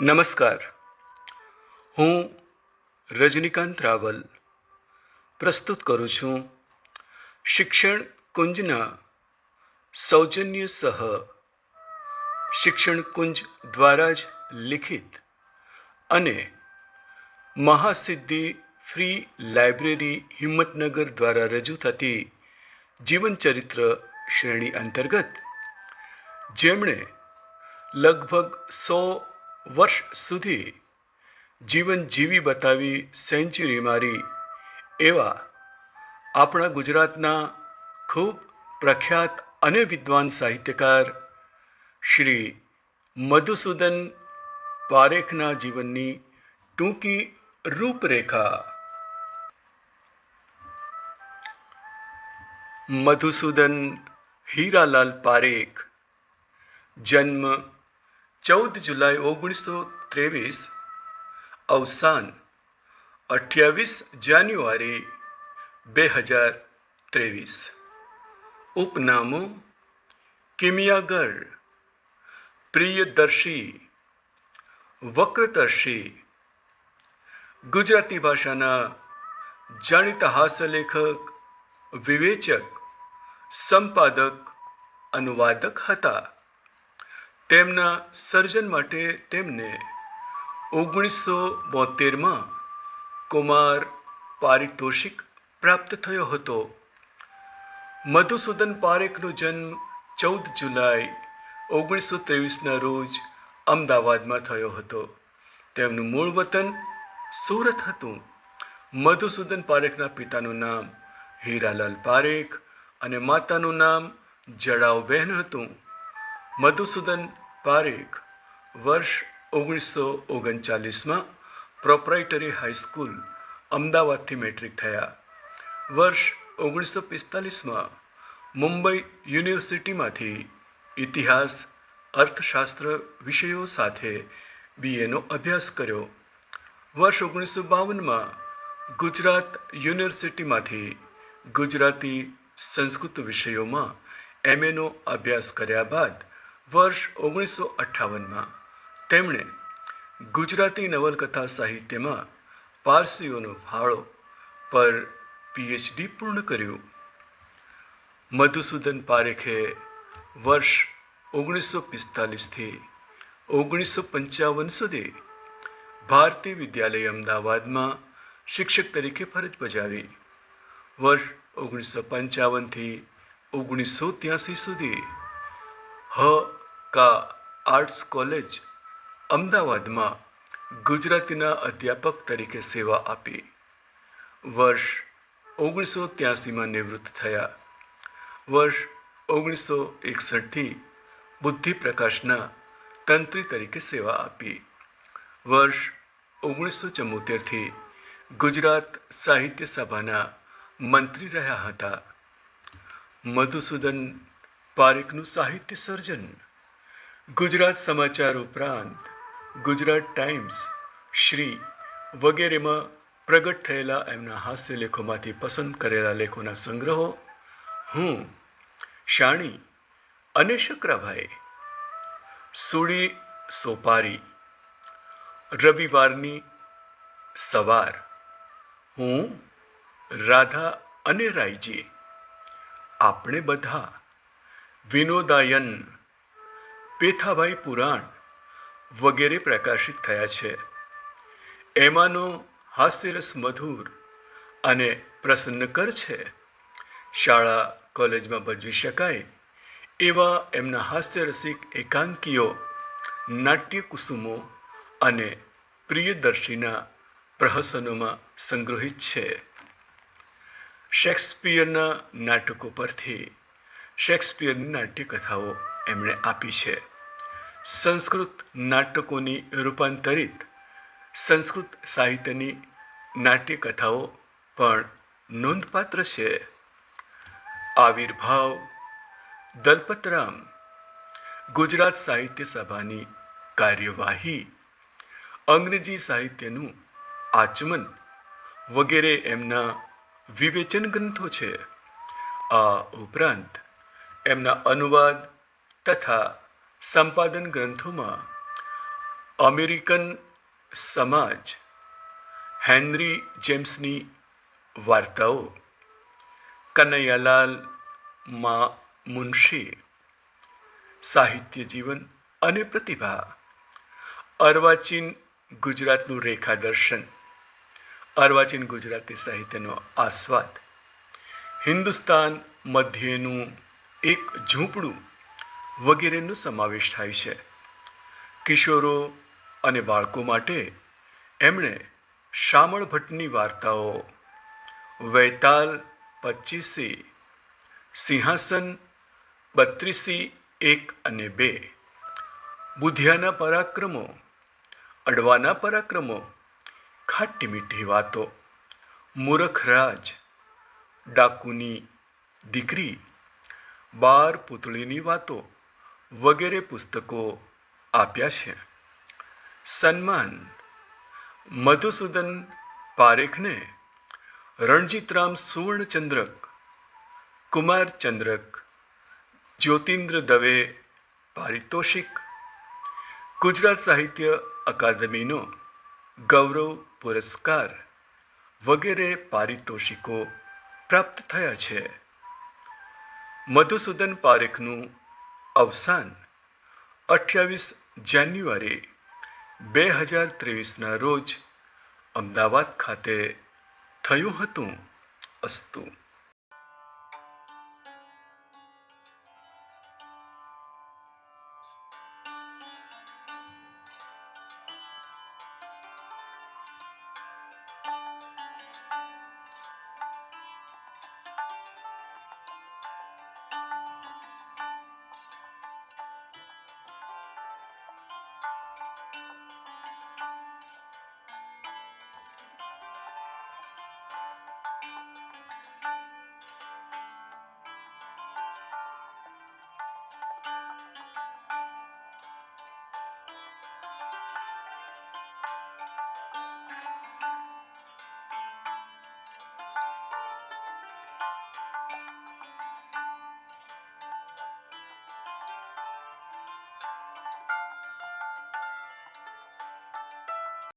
નમસ્કાર. હું રજનીકાંત રાવલ પ્રસ્તુત કરું છું શિક્ષણ કુંજના સૌજન્ય સહ શિક્ષણ કુંજ દ્વારા જ લિખિત અને મહાસિદ્ધિ ફ્રી લાઇબ્રેરી હિંમતનગર દ્વારા રજૂ થતી જીવનચરિત્ર શ્રેણી અંતર્ગત, જેમણે લગભગ સો વર્ષ સુધી જીવન જીવી બતાવી સેન્ચુરી મારી એવા આપણા ગુજરાતના ખૂબ પ્રખ્યાત અને વિદ્વાન સાહિત્યકાર શ્રી મધુસૂદન પારેખના જીવનની ટૂંકી રૂપરેખા. મધુસૂદન હીરાલાલ પારેખ, જન્મ ચૌદ જુલાઈ ઓગણીસો ત્રેવીસ, અવસાન, અઠ્યાવીસ જાન્યુઆરી બે હજાર ત્રેવીસ. ઉપનામો, કિમિયાગર, પ્રિયદર્શી વક્રદર્શી ગુજરાતી ભાષાના જાણીતા હાસ્યલેખક, વિવેચક, સંપાદક, અનુવાદક હતા. તેમના સર્જન માટે તેમને ઓગણીસો બોતેરમાં કુમાર પારિતોષિક પ્રાપ્ત થયો હતો. મધુસૂદન પારેખનો જન્મ ચૌદ જુલાઈ ઓગણીસો ત્રેવીસના રોજ અમદાવાદમાં થયો હતો. તેમનું મૂળ વતન સુરત હતું. મધુસૂદન પારેખના પિતાનું નામ હીરાલાલ પારેખ અને માતાનું નામ જડાવબહેન હતું. મધુસૂદન પારેખ વર્ષ ઓગણીસો ઓગણચાલીસમાં પ્રોપરાઇટરી હાઈસ્કૂલ અમદાવાદથી મેટ્રિક થયા. વર્ષ ઓગણીસો પિસ્તાલીસમાં મુંબઈ યુનિવર્સિટીમાંથી ઇતિહાસ, અર્થશાસ્ત્ર વિષયો સાથે બીએનો અભ્યાસ કર્યો. વર્ષ ઓગણીસો બાવનમાં ગુજરાત યુનિવર્સિટીમાંથી ગુજરાતી સંસ્કૃત વિષયોમાં એમએનો અભ્યાસ કર્યા બાદ વર્ષ ઓગણીસો અઠ્ઠાવનમાં તેમણે ગુજરાતી નવલકથા સાહિત્યમાં પારસીઓનો ફાળો પર પીએચડી પૂર્ણ કર્યું. મધુસૂદન પારેખે વર્ષ ઓગણીસો પિસ્તાલીસથી ઓગણીસો પંચાવન સુધી ભારતીય વિદ્યાલય અમદાવાદમાં શિક્ષક તરીકે ફરજ બજાવી. વર્ષ ઓગણીસો પંચાવનથી ઓગણીસો ત્યાસી સુધી હ કા આર્ટ્સ કોલેજ અમદાવાદમાં ગુજરાતીના અધ્યાપક તરીકે સેવા આપી. વર્ષ ઓગણીસો ત્યાસીમાં નિવૃત્ત થયા. વર્ષ ઓગણીસો એકસઠથી બુદ્ધિ પ્રકાશના તંત્રી તરીકે સેવા આપી. વર્ષ ઓગણીસો ચુમ્મોતેરથી ગુજરાત સાહિત્ય સભાના મંત્રી રહ્યા હતા. મધુસૂદન પારેખનું સાહિત્ય સર્જન ગુજરાત સમાચાર ઉપરાંત ગુજરાત ટાઈમ્સ શ્રી વગેરેમાં પ્રગટ થયેલા એમના હાસ્ય લેખોમાંથી પસંદ કરેલા લેખોના સંગ્રહો, હું, શાણી, અને શક્રાભાઈ, સુડી સોપારી, રવિવારની સવાર, હું, રાધા અને રાયજી, આપણે બધા વિનોદાયન પેથાભાઈ પુરાણ વગેરે પ્રકાશિત થયા છે. એમાંનો હાસ્યરસ મધુર અને પ્રસન્નકર છે. શાળા, કોલેજમાં ભજવી શકાય એવા એમના હાસ્યરસિક એકાંકીઓ નાટ્ય કુસુમો અને પ્રિયદર્શીના પ્રહસનોમાં સંગ્રહિત છે. શેક્સપિયરના નાટકો પરથી શેક્સપિયરની નાટ્યકથાઓ એમણે આપી છે. સંસ્કૃત નાટકોની રૂપાંતરિત સંસ્કૃત સાહિત્યની નાટ્યકથાઓ પણ નોંધપાત્ર છે. આવિર્ભાવ, દલપતરામ, ગુજરાત સાહિત્ય સભાની કાર્યવાહી, અંગ્રેજી સાહિત્યનું આચમન વગેરે એમના વિવેચન ગ્રંથો છે. આ ઉપરાંત એમના અનુવાદ તથા સંપાદન ગ્રંથોમાં અમેરિકન સમાજ હેનરી જેમ્સની વાર્તાઓ, કનૈયાલાલ મા મુનશી, સાહિત્ય જીવન અને પ્રતિભા, અર્વાચીન ગુજરાતનું રેખાદર્શન, અર્વાચીન ગુજરાતી સાહિત્યનો આસ્વાદ, હિન્દુસ્તાન મધ્યનું એક ઝૂંપડું વગેરેનો સમાવેશ થાય છે. કિશોરો અને બાળકો માટે એમણે શામળ ભટ્ટની વાર્તાઓ, વૈતાલ પચીસી સિંહાસન બત્રીસી એક અને બે, બુધિયાના પરાક્રમો, અડવાના પરાક્રમો, ખાટી મીઠી વાતો મૂરખરાજ ડાકુની દીકરી, બાર પૂતળીની વાતો વગેરે પુસ્તકો આપ્યા છે. સન્માન મધુસૂદન પારેખને, રણજીતરામ સુવર્ણચંદ્રક, કુમાર ચંદ્રક, જ્યોતિન્દ્ર દવે પારિતોષિક, ગુજરાત સાહિત્ય અકાદમીનો ગૌરવ પુરસ્કાર વગેરે પારિતોષિકો પ્રાપ્ત થયા છે. મધુસૂદન પારેખનું અવસાન અઠ્યાવીસ જાન્યુઆરી બે હજાર ત્રેવીસના રોજ અમદાવાદ ખાતે થયું હતું અસ્તુ.